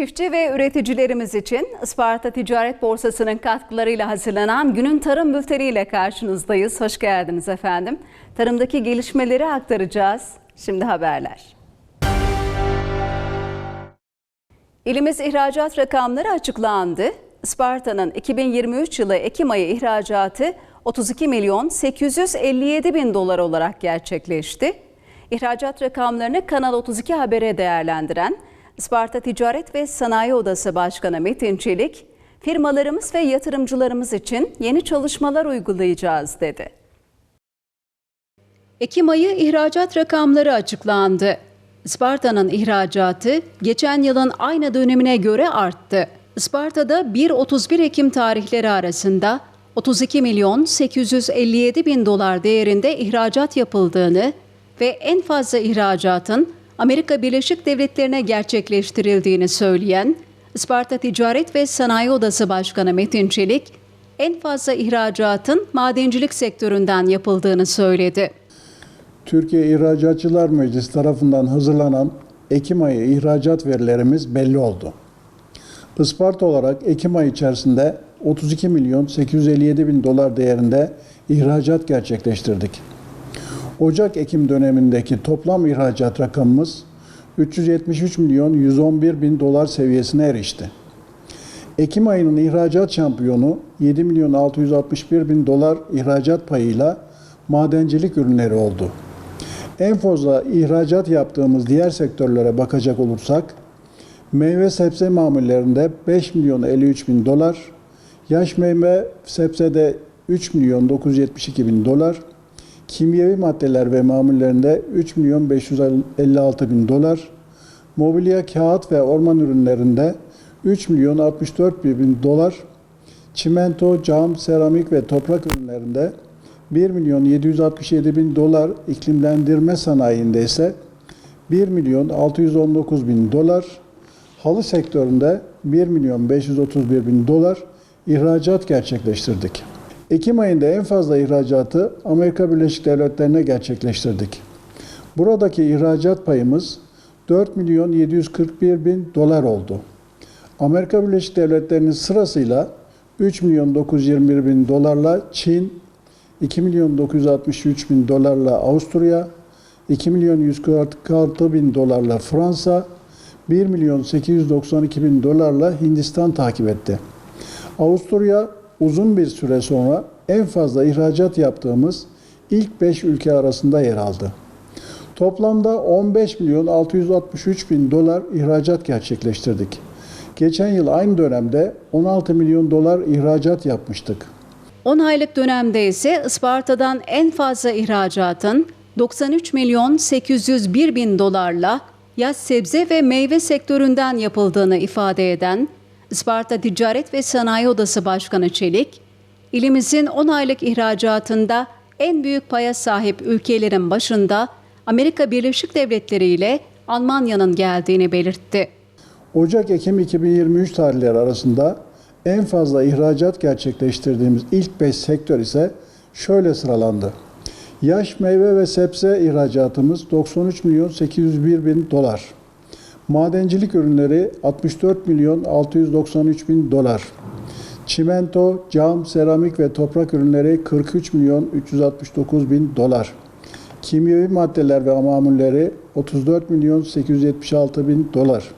Çiftçi ve üreticilerimiz için Isparta Ticaret Borsası'nın katkılarıyla hazırlanan günün tarım bülteni ile karşınızdayız. Hoş geldiniz efendim. Tarımdaki gelişmeleri aktaracağız. Şimdi haberler. İlimiz ihracat rakamları açıklandı. Isparta'nın 2023 yılı Ekim ayı ihracatı 32 milyon 857 bin dolar olarak gerçekleşti. İhracat rakamlarını Kanal 32 Haber'e değerlendiren Isparta Ticaret ve Sanayi Odası Başkanı Metin Çelik, firmalarımız ve yatırımcılarımız için yeni çalışmalar uygulayacağız dedi. Ekim ayı ihracat rakamları açıklandı. Isparta'nın ihracatı geçen yılın aynı dönemine göre arttı. Isparta'da 1-31 Ekim tarihleri arasında 32 milyon 857 bin dolar değerinde ihracat yapıldığını ve en fazla ihracatın Amerika Birleşik Devletleri'ne gerçekleştirildiğini söyleyen Isparta Ticaret ve Sanayi Odası Başkanı Metin Çelik, en fazla ihracatın madencilik sektöründen yapıldığını söyledi. Türkiye İhracatçılar Meclisi tarafından hazırlanan Ekim ayı ihracat verilerimiz belli oldu. Isparta olarak Ekim ayı içerisinde 32 milyon 857 bin dolar değerinde ihracat gerçekleştirdik. Ocak-Ekim dönemindeki toplam ihracat rakamımız 373 milyon 111 bin dolar seviyesine erişti. Ekim ayının ihracat şampiyonu 7 milyon 661 bin dolar ihracat payıyla madencilik ürünleri oldu. En fazla ihracat yaptığımız diğer sektörlere bakacak olursak, meyve sebze mamullerinde 5 milyon 53 bin dolar, yaş meyve sebzede 3 milyon 972 bin dolar, kimyevi maddeler ve mamullerinde 3 milyon 556 bin dolar, mobilya, kağıt ve orman ürünlerinde 3 milyon 64 bin dolar, çimento, cam, seramik ve toprak ürünlerinde 1 milyon 767 bin dolar, iklimlendirme sanayinde ise 1 milyon 619 bin dolar, halı sektöründe 1 milyon 531 bin dolar ihracat gerçekleştirdik. Ekim ayında en fazla ihracatı Amerika Birleşik Devletleri'ne gerçekleştirdik. Buradaki ihracat payımız 4 milyon 741 bin dolar oldu. Amerika Birleşik Devletleri'nin sırasıyla 3 milyon 921 bin dolarla Çin, 2 milyon 963 bin dolarla Avusturya, 2 milyon 146 bin dolarla Fransa, 1 milyon 892 bin dolarla Hindistan takip etti. Avusturya uzun bir süre sonra en fazla ihracat yaptığımız ilk 5 ülke arasında yer aldı. Toplamda 15 milyon 663 bin dolar ihracat gerçekleştirdik. Geçen yıl aynı dönemde 16 milyon dolar ihracat yapmıştık. 10 aylık dönemde ise Isparta'dan en fazla ihracatın 93 milyon 801 bin dolarla yaş sebze ve meyve sektöründen yapıldığını ifade eden Isparta Ticaret ve Sanayi Odası Başkanı Çelik, ilimizin 10 aylık ihracatında en büyük paya sahip ülkelerin başında Amerika Birleşik Devletleri ile Almanya'nın geldiğini belirtti. Ocak-Ekim 2023 tarihleri arasında en fazla ihracat gerçekleştirdiğimiz ilk 5 sektör ise şöyle sıralandı. Yaş meyve ve sebze ihracatımız 93 milyon 801 bin dolar. Madencilik ürünleri 64 milyon 693 bin dolar. Çimento, cam, seramik ve toprak ürünleri 43 milyon 369 bin dolar. Kimyevi maddeler ve mamulleri 34 milyon 876 bin dolar.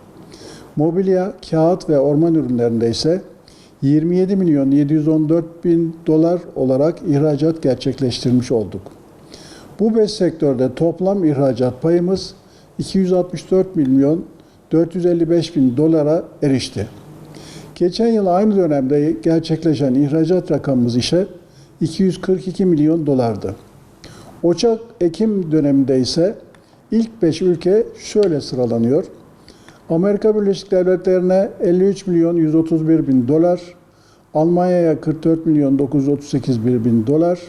Mobilya, kağıt ve orman ürünlerinde ise 27 milyon 714 bin dolar olarak ihracat gerçekleştirmiş olduk. Bu beş sektörde toplam ihracat payımız 264 milyon 455 bin dolara erişti. Geçen yıl aynı dönemde gerçekleşen ihracat rakamımız ise 242 milyon dolardı. Ocak-Ekim döneminde ise ilk 5 ülke şöyle sıralanıyor. Amerika Birleşik Devletleri'ne 53 milyon 131 bin dolar, Almanya'ya 44 milyon 938 bin dolar,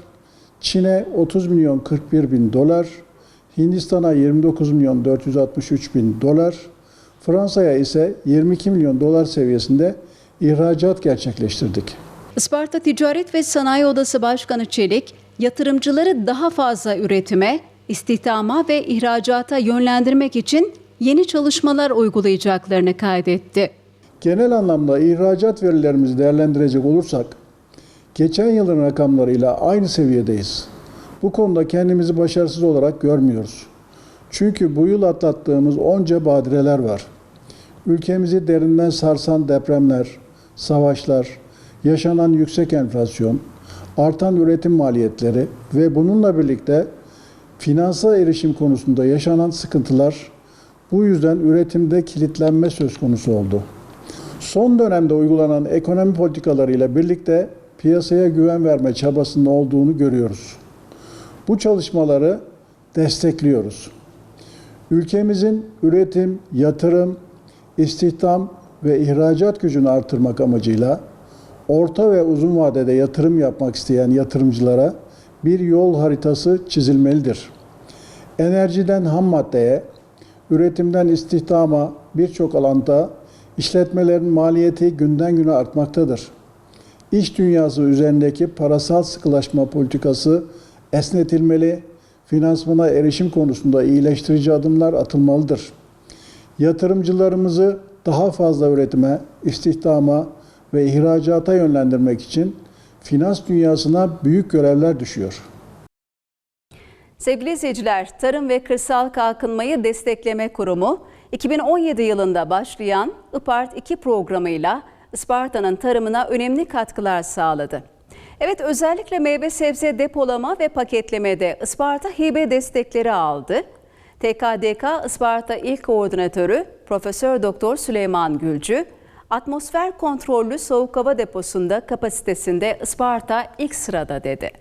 Çin'e 30 milyon 41 bin dolar, Hindistan'a 29 milyon 463 bin dolar, Fransa'ya ise 22 milyon dolar seviyesinde ihracat gerçekleştirdik. Isparta Ticaret ve Sanayi Odası Başkanı Çelik, yatırımcıları daha fazla üretime, istihdama ve ihracata yönlendirmek için yeni çalışmalar uygulayacaklarını kaydetti. Genel anlamda ihracat verilerimizi değerlendirecek olursak, geçen yılın rakamlarıyla aynı seviyedeyiz. Bu konuda kendimizi başarısız olarak görmüyoruz. Çünkü bu yıl atlattığımız onca badireler var. Ülkemizi derinden sarsan depremler, savaşlar, yaşanan yüksek enflasyon, artan üretim maliyetleri ve bununla birlikte finansal erişim konusunda yaşanan sıkıntılar bu yüzden üretimde kilitlenme söz konusu oldu. Son dönemde uygulanan ekonomi politikalarıyla birlikte piyasaya güven verme çabasının olduğunu görüyoruz. Bu çalışmaları destekliyoruz. Ülkemizin üretim, yatırım, istihdam ve ihracat gücünü artırmak amacıyla orta ve uzun vadede yatırım yapmak isteyen yatırımcılara bir yol haritası çizilmelidir. Enerjiden ham maddeye, üretimden istihdama birçok alanda işletmelerin maliyeti günden güne artmaktadır. İş dünyası üzerindeki parasal sıkılaşma politikası esnetilmeli, finansmana erişim konusunda iyileştirici adımlar atılmalıdır. Yatırımcılarımızı daha fazla üretime, istihdama ve ihracata yönlendirmek için finans dünyasına büyük görevler düşüyor. Sevgili izleyiciler, Tarım ve Kırsal Kalkınmayı Destekleme Kurumu 2017 yılında başlayan IPART 2 programıyla Isparta'nın tarımına önemli katkılar sağladı. Evet özellikle meyve sebze depolama ve paketlemede Isparta hibe destekleri aldı. TKDK Isparta İl Koordinatörü Profesör Doktor Süleyman Gülcü, atmosfer kontrollü soğuk hava deposunda kapasitesinde Isparta ilk sırada dedi.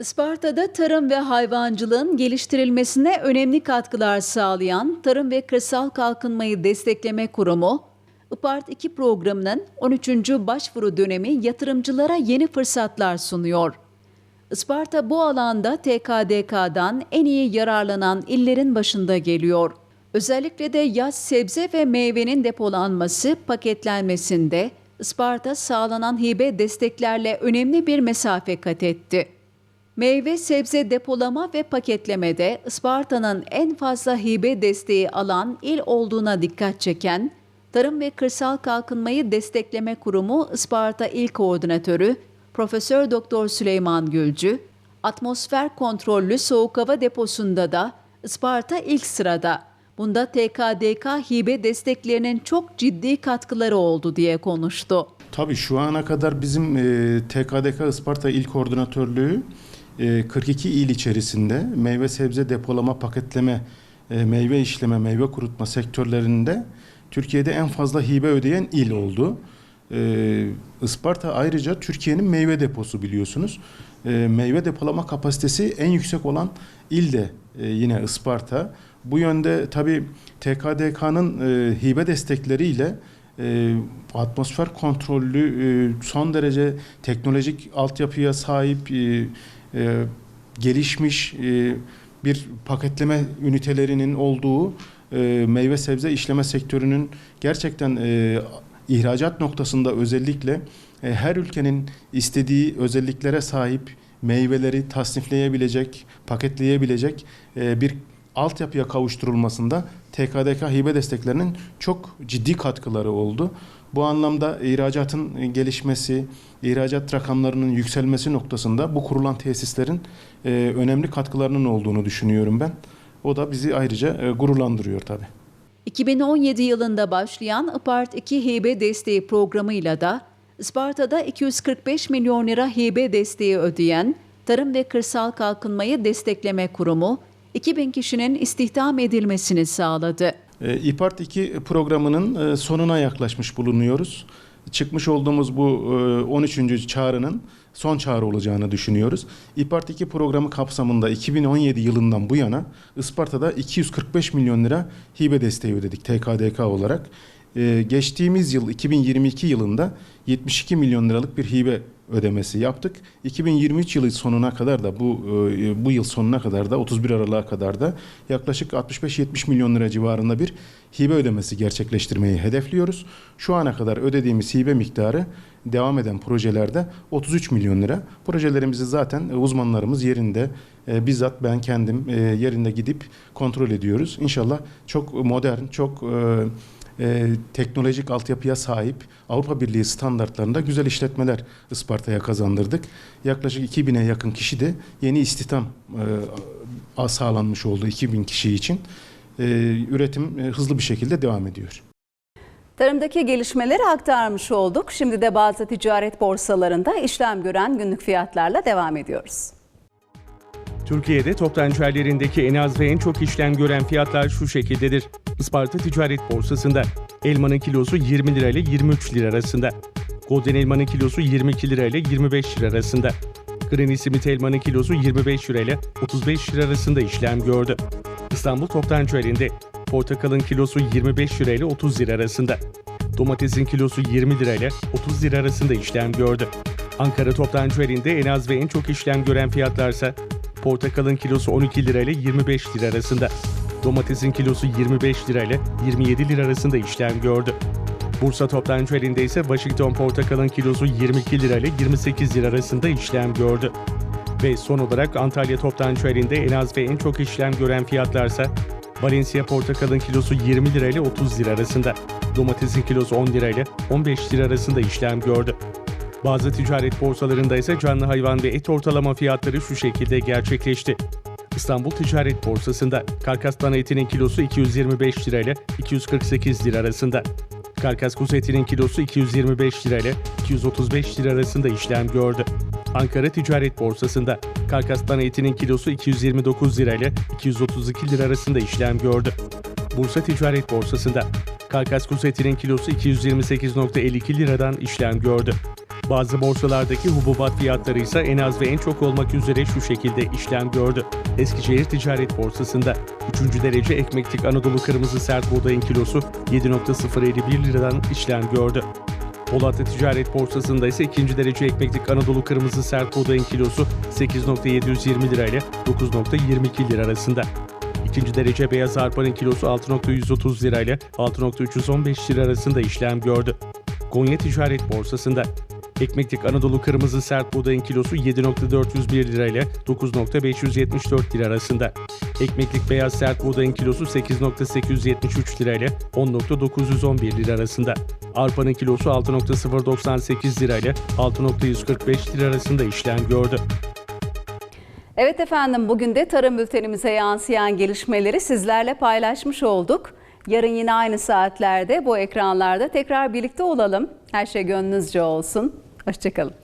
Isparta'da tarım ve hayvancılığın geliştirilmesine önemli katkılar sağlayan Tarım ve Kırsal Kalkınmayı Destekleme Kurumu, IPART 2 programının 13. başvuru dönemi yatırımcılara yeni fırsatlar sunuyor. Isparta bu alanda TKDK'dan en iyi yararlanan illerin başında geliyor. Özellikle de yaz sebze ve meyvenin depolanması, paketlenmesinde Isparta sağlanan hibe desteklerle önemli bir mesafe kat etti. Meyve sebze depolama ve paketlemede Isparta'nın en fazla hibe desteği alan il olduğuna dikkat çeken Tarım ve Kırsal Kalkınmayı Destekleme Kurumu Isparta İl Koordinatörü Profesör Doktor Süleyman Gülcü, atmosfer kontrollü soğuk hava deposunda da Isparta ilk sırada. Bunda TKDK hibe desteklerinin çok ciddi katkıları oldu diye konuştu. Tabii şu ana kadar bizim e, TKDK Isparta İl Koordinatörlüğü e, 42 il içerisinde meyve sebze depolama, paketleme, e, meyve işleme, meyve kurutma sektörlerinde Türkiye'de en fazla hibe ödeyen il oldu. E, Isparta ayrıca Türkiye'nin meyve deposu biliyorsunuz. E, meyve depolama kapasitesi en yüksek olan il de e, yine Isparta. Bu yönde tabii TKDK'nın e, hibe destekleriyle e, atmosfer kontrollü e, son derece teknolojik altyapıya sahip e, e, gelişmiş e, bir paketleme ünitelerinin olduğu e, meyve sebze işleme sektörünün gerçekten e, ihracat noktasında özellikle e, her ülkenin istediği özelliklere sahip meyveleri tasnifleyebilecek, paketleyebilecek e, bir altyapıya kavuşturulmasında TKDK hibe desteklerinin çok ciddi katkıları oldu. Bu anlamda ihracatın gelişmesi, ihracat rakamlarının yükselmesi noktasında bu kurulan tesislerin e, önemli katkılarının olduğunu düşünüyorum ben. O da bizi ayrıca e, gururlandırıyor tabii. 2017 yılında başlayan IPART 2 hibe desteği programıyla da Isparta'da 245 milyon lira hibe desteği ödeyen Tarım ve Kırsal Kalkınmayı Destekleme Kurumu 2000 kişinin istihdam edilmesini sağladı. E, İPART 2 programının e, sonuna yaklaşmış bulunuyoruz. Çıkmış olduğumuz bu e, 13. çağrının son çağrı olacağını düşünüyoruz. İPART 2 programı kapsamında 2017 yılından bu yana Isparta'da 245 milyon lira hibe desteği ödedik TKDK olarak. E, geçtiğimiz yıl 2022 yılında 72 milyon liralık bir hibe ödemesi yaptık. 2023 yılı sonuna kadar da bu e, bu yıl sonuna kadar da 31 Aralık'a kadar da yaklaşık 65-70 milyon lira civarında bir hibe ödemesi gerçekleştirmeyi hedefliyoruz. Şu ana kadar ödediğimiz hibe miktarı devam eden projelerde 33 milyon lira. Projelerimizi zaten uzmanlarımız yerinde e, bizzat ben kendim e, yerinde gidip kontrol ediyoruz. İnşallah çok modern, çok e, e, teknolojik altyapıya sahip Avrupa Birliği standartlarında güzel işletmeler Isparta'ya kazandırdık. Yaklaşık 2000'e yakın kişi de yeni istihdam e, sağlanmış oldu 2000 kişi için. E, üretim e, hızlı bir şekilde devam ediyor. Tarımdaki gelişmeleri aktarmış olduk. Şimdi de bazı ticaret borsalarında işlem gören günlük fiyatlarla devam ediyoruz. Türkiye'de toptancı hallerindeki en az ve en çok işlem gören fiyatlar şu şekildedir. Isparta Ticaret Borsası'nda elmanın kilosu 20 lira ile 23 lira arasında. Golden elmanın kilosu 22 lira ile 25 lira arasında. Granny Smith elmanın kilosu 25 lira ile 35 lira arasında işlem gördü. İstanbul Toptancı halinde portakalın kilosu 25 lira ile 30 lira arasında. Domatesin kilosu 20 lira ile 30 lira arasında işlem gördü. Ankara Toptancı halinde en az ve en çok işlem gören fiyatlarsa Portakalın kilosu 12 lira ile 25 lira arasında. Domatesin kilosu 25 lira ile 27 lira arasında işlem gördü. Bursa toptancı elinde ise Washington portakalın kilosu 22 lira ile 28 lira arasında işlem gördü. Ve son olarak Antalya toptancı elinde en az ve en çok işlem gören fiyatlarsa Valencia portakalın kilosu 20 lira ile 30 lira arasında. Domatesin kilosu 10 lira ile 15 lira arasında işlem gördü. Bazı ticaret borsalarında ise canlı hayvan ve et ortalama fiyatları şu şekilde gerçekleşti. İstanbul Ticaret Borsası'nda karkas dana etinin kilosu 225 lira ile 248 lira arasında. Karkas kuzu etinin kilosu 225 lira ile 235 lira arasında işlem gördü. Ankara Ticaret Borsası'nda karkas dana etinin kilosu 229 lira ile 232 lira arasında işlem gördü. Bursa Ticaret Borsası'nda karkas kuzu etinin kilosu 228.52 liradan işlem gördü. Bazı borsalardaki hububat fiyatları ise en az ve en çok olmak üzere şu şekilde işlem gördü. Eskişehir Ticaret Borsası'nda 3. derece ekmeklik Anadolu kırmızı sert buğdayın kilosu 7.051 liradan işlem gördü. Polatlı Ticaret Borsası'nda ise 2. derece ekmeklik Anadolu kırmızı sert buğdayın kilosu 8.720 lira ile 9.22 lira arasında. İkinci derece beyaz arpanın kilosu 6.130 lira ile 6.315 lira arasında işlem gördü. Konya Ticaret Borsası'nda ekmeklik Anadolu kırmızı sert buğdayın kilosu 7.401 lira ile 9.574 lira arasında. Ekmeklik beyaz sert buğdayın kilosu 8.873 lira ile 10.911 lira arasında. Arpanın kilosu 6.098 lira ile 6.145 lira arasında işlem gördü. Evet efendim bugün de tarım bültenimize yansıyan gelişmeleri sizlerle paylaşmış olduk. Yarın yine aynı saatlerde bu ekranlarda tekrar birlikte olalım. Her şey gönlünüzce olsun. Hoşçakalın.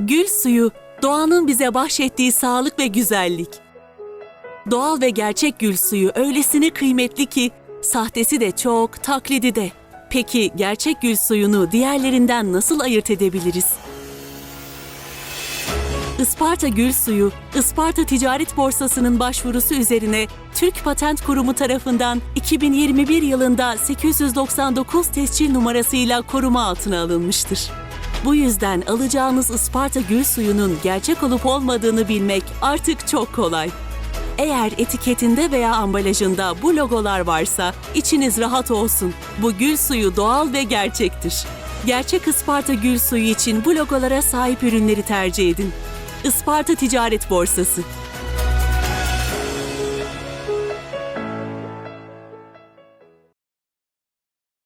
Gül suyu, doğanın bize bahşettiği sağlık ve güzellik. Doğal ve gerçek gül suyu öylesine kıymetli ki sahtesi de çok, taklidi de. Peki gerçek gül suyunu diğerlerinden nasıl ayırt edebiliriz? Isparta Gül Suyu, Isparta Ticaret Borsası'nın başvurusu üzerine Türk Patent Kurumu tarafından 2021 yılında 899 tescil numarasıyla koruma altına alınmıştır. Bu yüzden alacağınız Isparta Gül Suyu'nun gerçek olup olmadığını bilmek artık çok kolay. Eğer etiketinde veya ambalajında bu logolar varsa içiniz rahat olsun. Bu gül suyu doğal ve gerçektir. Gerçek Isparta gül suyu için bu logolara sahip ürünleri tercih edin. Isparta Ticaret Borsası